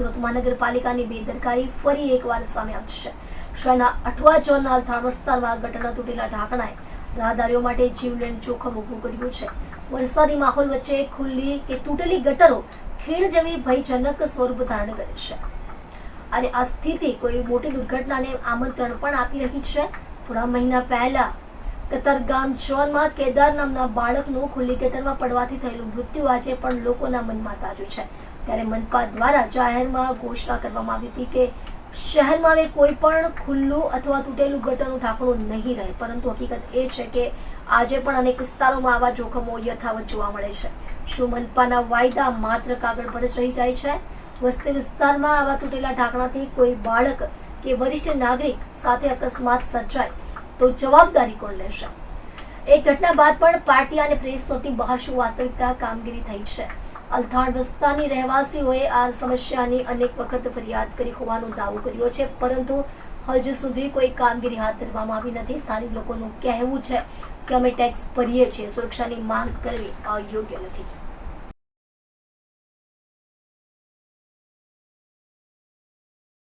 સુરત મહાનગરપાલિકાની બેદરકારી ફરી એકવાર સામે આવી શહેરના અઠવા ઝોનના થાણ વિસ્તારમાં ગટરના તૂટેલા ઢાંકણાએ રાહદારીઓ માટે જીવલેણ જોખમ ઊભું કર્યું છે. વરસાદી માહોલ વચ્ચે ખુલ્લી કે તૂટેલી ગટરો ખીણ જેવી ભયજનક સ્વરૂપ ધારણ કરે છે. અને આ સ્થિતિ કોઈ મોટી દુર્ઘટનાને આમંત્રણ પણ આપી રહી છે. થોડા મહિના પહેલા કતરગામ ઝોનમાં કેદાર નામના બાળકનું ખુલ્લી ગટરમાં પડવાથી થયેલું મૃત્યુ આજે પણ લોકોના મનમાં તાજું છે. ત્યારે મનપા દ્વારા જાહેરમાં ઘોષણા કરવામાં આવી હતી કે શહેરમાં હવે કોઈ પણ ખુલ્લું અથવા તૂટેલું ગટરનું ઢાંકણું નહીં રહે. પરંતુ હકીકત એ છે કે આજે પણ અનેક વિસ્તારોમાં આવા જોખમો યથાવત જોવા મળે છે. શું મનપાના વાયદા માત્ર કાગળ પર જ રહી જાય છે? વસ્તી વિસ્તારમાં આવા તૂટેલા ઢાંકણાથી કોઈ બાળક કે વરિષ્ઠ નાગરિક સાથે અકસ્માત સર્જાય તો જવાબદારી કોણ લેશે? એ ઘટના બાદ પણ પાર્ટી અને પ્રેસ નોટની બહાર શું વાસ્તવિકતા કામગીરી થઈ છે? અલથાણ વિસ્તારની રહેવાસીઓએ આ સમસ્યાની અનેક વખત ફરિયાદ કરી હોવાનો દાવો કર્યો છે, પરંતુ હજુ સુધી કોઈ કામગીરી હાથ ધરવામાં આવી નથી. સ્થાનિક લોકોનું કહેવું છે કે અમે ટેક્સ ભરીએ છીએ, સુરક્ષાની માંગ કરવી અયોગ્ય નથી.